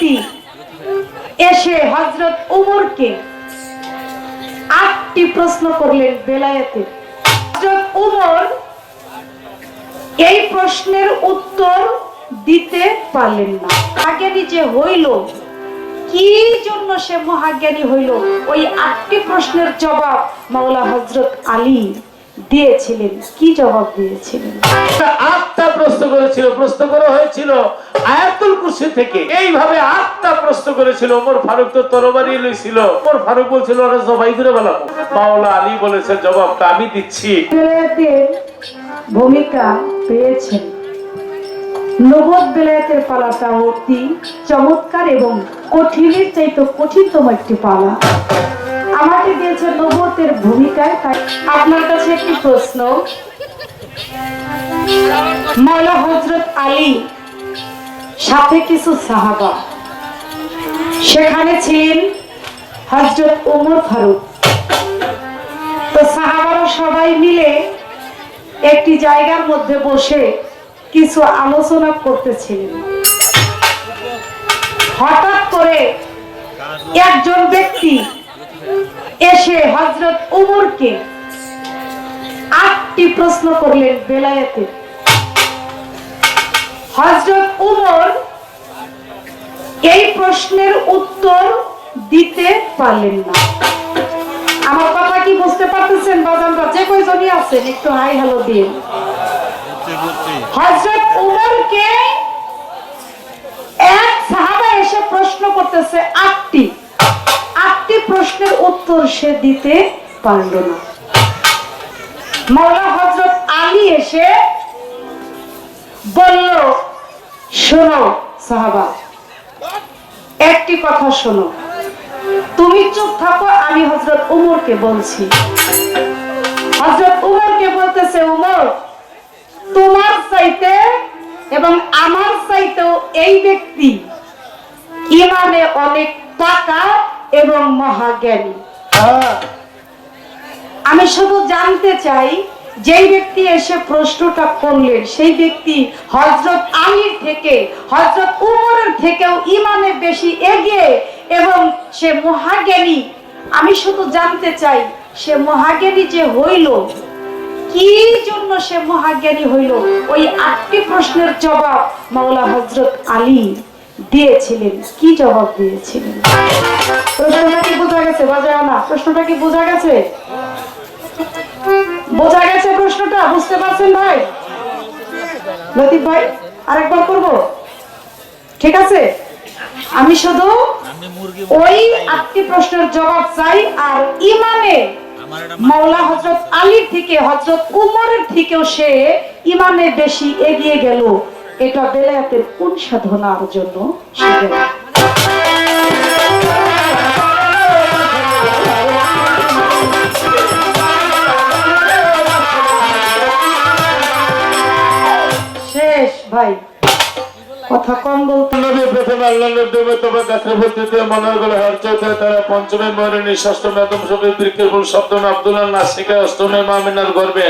ব্যক্তি এসে হজরত উমরকে আটটি প্রশ্ন করলেন বেলায়েতে। হজরত উমর এই প্রশ্নের উত্তর দিতে পারলেন না। আজ্ঞানী যে হইল, কি জন্য সে মহাজ্ঞানী হইল? ওই আটটি প্রশ্নের জবাব মাওলা হজরত আলী দিয়েছিলেন। কি জবাব দিয়েছিলেন? আটটা প্রশ্ন করেছিল, প্রশ্ন করা হয়েছিল আয়াতুল কুরসি থেকে এইভাবে আটটা প্রশ্ন করেছিল, ওমর ফারুক তো তরবারি লইছিল। ওমর ফারুক বলছিল ওরা জবাই করে বেলাবো মাওলা আলী বলেছে, জবাবটা আমি দিচ্ছি। ভূমিকা পেয়েছেন। নবদ বেলায়েতের পালাটা অতি চমৎকার এবং কঠিনের চাইতে কঠিনতম একটি পালা। আমাকে দিয়েছে নবতের ভূমিকায়, তাই আপনার কাছে একটি প্রশ্ন। মৌলা হজরত আলী সাথে কিছু সাহাবা। সেখানে ছিলেন হজরত ওমর ফারুক। তো সাহাবারা সবাই মিলে একটি জায়গার মধ্যে বসে কিছু আলোচনা করতেছিলেন। হঠাৎ করে একজন ব্যক্তি এসে হজরত উমরকে আটটি প্রশ্ন করলেন বেলায়েতে হজরত উমর এই প্রশ্নের উত্তর দিতে পারলেন না। আমার কথা কি বুঝতে পারতেছেন বাজানরা যে কয়জনই আছেন, একটু হাই হ্যালো দিন। হযরত উমরকে এক সাহাবা এসে প্রশ্ন করতেছে, আটটি। আটটি প্রশ্নের উত্তর সে দিতে পারল না। মাওলা হযরত আলী এসে বলল শোনো সাহাবা। একটি কথা শোনো। তুমি চুপ থাকো আমি হজরত উমরকে বলছি। হজরত উমরকে বলতেছে উমর তোমার চাইতে এবং আমার চাইতেও এই ব্যক্তি ইমানে অনেক পাকা এবং মহাজ্ঞানী। আমি শুধু জানতে চাই যেই ব্যক্তি এসে প্রশ্নটা করলেন, সেই ব্যক্তি হজরত আলীর থেকে হজরত উমরের থেকেও ইমানে বেশি এগিয়ে এবং সে মহাজ্ঞানী। আমি শুধু জানতে চাই, সে মহাজ্ঞানী যে হইল, কি জন্য সে মহাজ্ঞানী হইল? ওই আটটি প্রশ্নের জবাব মাওলা হজরত আলী দিয়েছিলেন। কি জবাব দিয়েছিলেন? প্রশ্নটা কি বোঝা গেছে? বাজায় না প্রশ্নটা কি বোঝা গেছে? বোঝা গেছে প্রশ্নটা, বুঝতে পারছেন ভাই? লতিফ ভাই, আরেকবার করব? ঠিক আছে? আমি শুধু ওই আটটি প্রশ্নের জবাব চাই, আর ইমানে মাওলা হজরত আলীর থেকে হজরত উমরের থেকেও সে ইমানে বেশি এগিয়ে গেল। এটা বেলায়াতের কোন সাধনার জন্য সে কথা কম বলতে নবী প্রথমে আল্লাহর দেবে তবে গাছের ভর্তিতে মনের গলে হার চৌথে তারা পঞ্চমে মরিনী ষষ্ঠমে আদম বৃক্ষের ফুল সপ্তমে আব্দুল্লাহ নাসিকা অষ্টমে মামিনার গর্বে।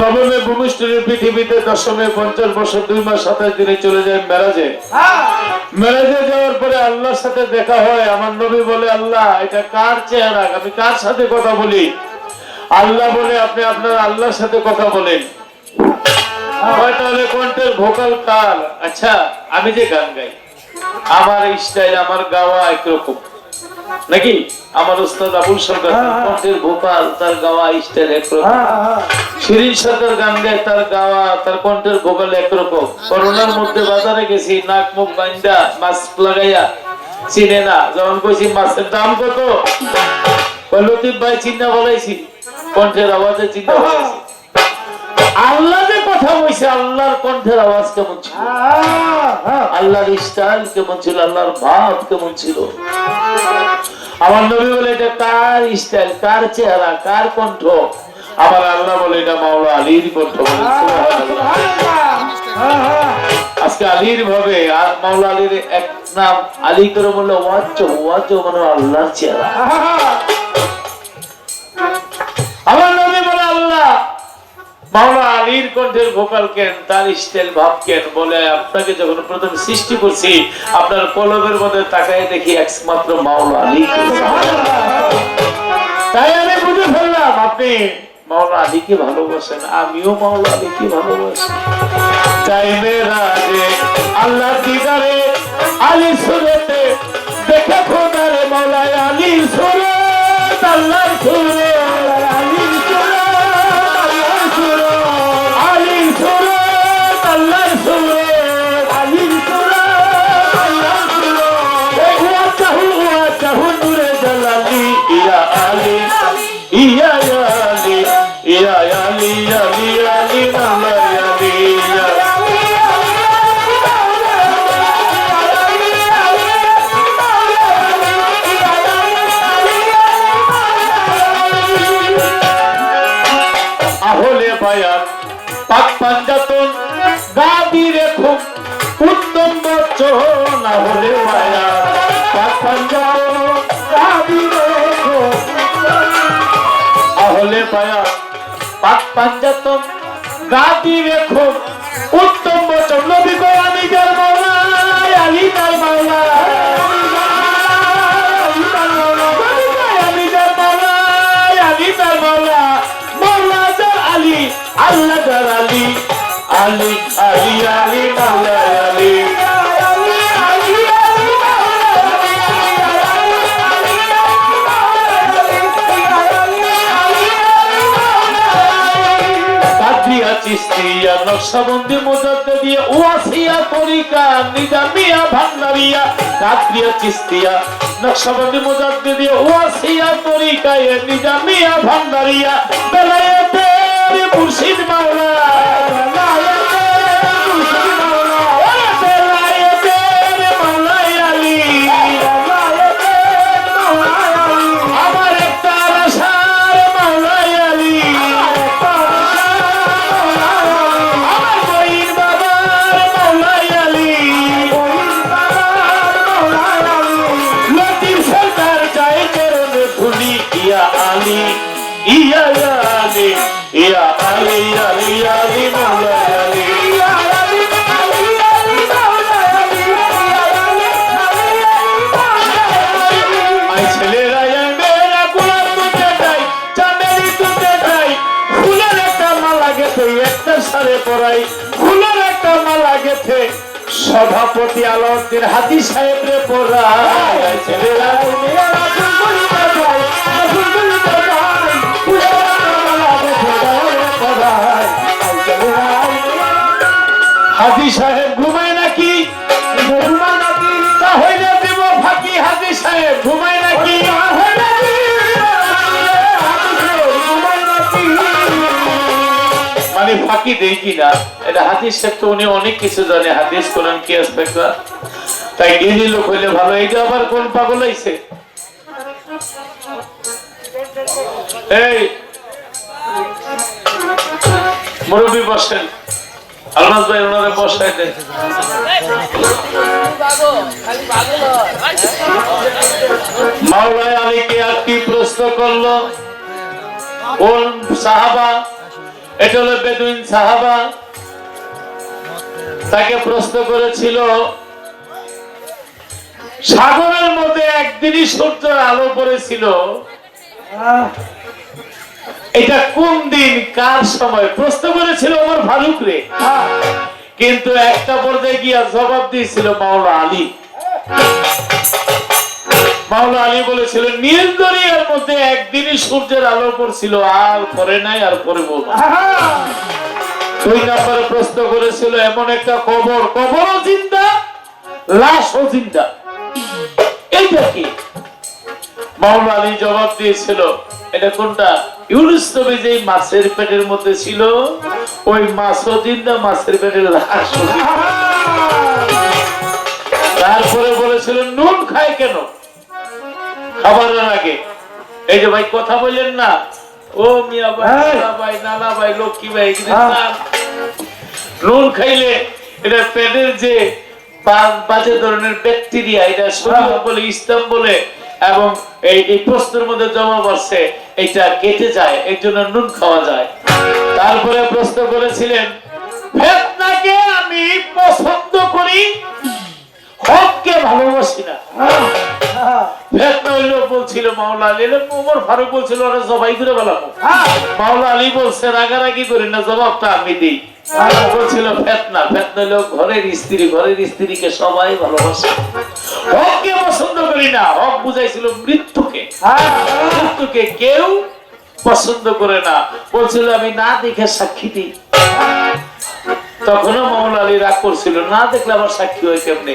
নবমে ভূমিষ্ঠের পৃথিবীতে দশমে পঞ্চাশ বছর দুই মাস সাতাশ দিনে চলে যায় মেরাজে। মেরাজে যাওয়ার পরে আল্লাহর সাথে দেখা হয়। আমার নবী বলে আল্লাহ এটা কার চেহারা? আমি কার সাথে কথা বলি? আল্লাহ বলে আপনি আপনার আল্লাহর সাথে কথা বলেন। হয় ভোকাল আচ্ছা আমি যে গান গাই আমার স্টাইল আমার গাওয়া একরকম। নাকি? আমার উস্তাদ আবুল সরকার কণ্ঠের ভোকাল তার গাওয়া স্টাইল একরকম। শিরিন সরকার গান গায় তার গাওয়া তার কণ্ঠের ভোকাল একরকম। করোনার মধ্যে বাজারে গেছি নাক মুখ বান্ধা মাস্ক লাগাইয়া চিনে না। যখন কইছি মাছের দাম কত? লতিফ ভাই চিন্তা বলাইছি। কণ্ঠের আওয়াজে চিন্তা বলাইছি। আল্লাহ কথা বলছে আল্লাহর কণ্ঠের আওয়াজ কেমন ছিল? আল্লাহর স্টাইল কেমন ছিল? আল্লাহর ভাব কেমন ছিল? আমার নবী বলে এটা কার স্টাইল কার চেহারা? কার কণ্ঠ? আমার আল্লাহ বলে এটা মাওলা আলীর কণ্ঠ বলে। আজকে আলীর ভাবে আর মাওলা আলীর এক নাম আলী করে বললে ওয়াচ্চ ওয়াচ্চ মানে আল্লাহর চেহারা। মাওলা আলীর কণ্ঠের ভোকাল কেন, তার ভাব কেন? বলে আপনাকে যখন প্রথম সৃষ্টি করছি, আপনার কলবের মধ্যে তাকায় দেখি একমাত্র মাওলা আলী। তাই আমি বুঝে ফেললাম, আপনি মাওলা আলীকে ভালোবাসেন, আমিও মাওলা আলীকে ভালোবাসি। তাই মেরা রে আল্লাহ আলী সুরতে দেখে খোদারে আলী সুরত আল্লাহ সুরত। গাদি রেখো উত্তম বচন হলে বায়ান পাক পাঞ্জাতন গাদি রেখুম আহলে বায়ান পাক পাঞ্জাতন গাদি রেখুম চিস্তিয়া নকশবন্দি মুজাদ্দিদিয়া ওয়াসিয়া তরিকা, নিজামিয়া ভান্ডারিয়া কাদরিয়া চিস্তিয়া। নকশবন্দি মুজাদ্দিদিয়া ওয়াসিয়া তরিকা নিজামিয়া ভান্ডারিয়া। বেলায়েতের মুর্শিদ মাওলা। একটা সারে পড়াই ফুলের একটা মালা গেছে সভাপতি আলাউদ্দিন হাতি সাহেব রে পড়াই। আই ছেলেরা ফাঁকি দেই কিনা এটা হাদিস সাহেব তো উনি অনেক কিছু জানে। হাদিস, কোরআন কি আসপেক্ট তাই গিরি লোক হইলে ভালো। এইটা আবার কোন পাগল হইছে এই, মুরব্বী বসেন। আলমাস ভাই, ওনারে বসাই দেন। মাওলায় আলীকে আর কি প্রশ্ন করল? কোন সাহাবা এটা হলো বেদুইন সাহাবা। তাকে প্রশ্ন করেছিল সাগরের মধ্যে একদিনই সূর্যের আলো পড়েছিল। এটা কোন দিন কার সময়? প্রশ্ন করেছিল আমার ফারুক রে। কিন্তু একটা পর্যায়ে গিয়া জবাব দিয়েছিল মাওলা আলী। মাওলা আলী বলেছিল নীল মধ্যে একদিনই সূর্যের আলো পড়ছিল, আর পরে নাই, আর বলব দুই নম্বরে প্রশ্ন করেছিল, এমন একটা কবর কবরও চিন্তা লাশও চিন্তা এইটা কি? মাওলা আলী জবাব দিয়েছিল, এটা কোনটা? ইউনুস নবী যে মাছের পেটের মধ্যে ছিল, ওই মাছও চিন্তা মাছের পেটের চিন্তা। তারপরে বলেছিল, নুন খায় কেন? খাবারের আগে। এই যে ভাই কথা বললেন না? ও মিয়া ভাই ভাই নানা ভাই লক্ষ্মী ভাই হ্যাঁ। নুন খাইলে এটা পেটের যে বাজে ধরনের ব্যাকটেরিয়া এটা শরীর হ্যাঁ। বলে ইসলাম বলে এবং এই এই প্রশ্নের মধ্যে জমা পড়ছে এটা কেটে যায় এই জন্য নুন খাওয়া যায়। তারপরে প্রশ্ন করেছিলেন ফেতনাকে আমি পছন্দ করি হককে ভালোবাসি না। বলছিল মাওলা আলী ওমর ফারুক বলছিল ওরা জবাই করে বেলাবো মাওলা আলী বলছে রাগারাগি করি না জবাবটা আমি দিই। বলছিল ফেতনা ফেতনা হইল ঘরের স্ত্রী ঘরের স্ত্রীকে সবাই ভালোবাসে। হককে পছন্দ করি না হক বুঝাইছিল মৃত্যুকে। মৃত্যুকে কেউ পছন্দ করে না। বলছিল আমি না দেখে সাক্ষী দিই। তখনও মামলা আলী রাগ করছিল না দেখলে আমার সাক্ষী হয় কেমনে?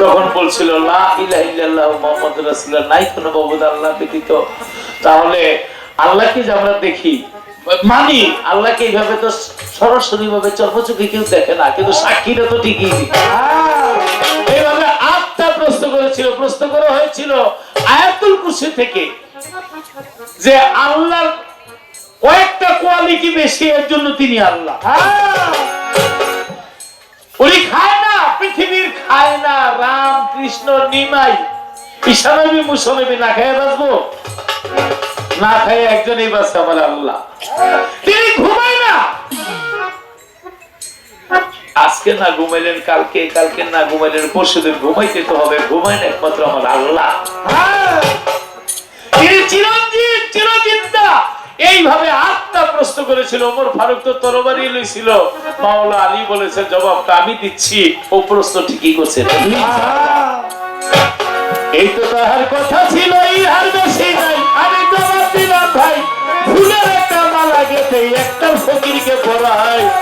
তখন বলছিল, লা ইলাহা ইল্লাল্লাহ মুহাম্মদ রাসূলুল্লাহ। নাই কোনো বাবুদ আল্লাহ ব্যতীত। তাহলে আল্লাহকে যে আমরা দেখি, মানি, আল্লাহকে এইভাবে তো সরাসরি ভাবে চর্মচোখে কেউ দেখে না, কিন্তু সাক্ষীরা তো ঠিকই। দিবে এইভাবে আটটা প্রশ্ন করেছিল। প্রশ্ন করা হয়েছিল আয়াতুল কুরসি থেকে যে আল্লাহর কয়েকটা কোয়ালিটি বেশি, এর জন্য তিনি আল্লাহ। উনি খায় না পৃথিবীর খায় না রাম কৃষ্ণ নিমাই। ঈশানবী, মুসলবী, না খেয়ে বাঁচবো? না খায় একজনই বাঁচে আমার আল্লাহ। তিনি ঘুমায় না। আজকে না ঘুমাইলেন, কালকে কালকে না ঘুমাইলেন, পরশুদিন ঘুমাইতে তো হবে। ঘুমায় না একমাত্র আমার আল্লাহ। তিনি চিরঞ্জীব, চিরচিন্তা। এইভাবে প্রশ্ন করেছিল, ওমর ফারুক তো তরবারি লইছিল। মাওলা আলী বলেছে, জবাবটা আমি দিচ্ছি, ও প্রশ্ন ঠিকই করছে এই তো তাহার কথা ছিল, এই হার বেশি নাই। আমি জবাব দিলাম, ভাই ফুলের একটা মালা গেতে একটা ফকিরকে পড়া হয়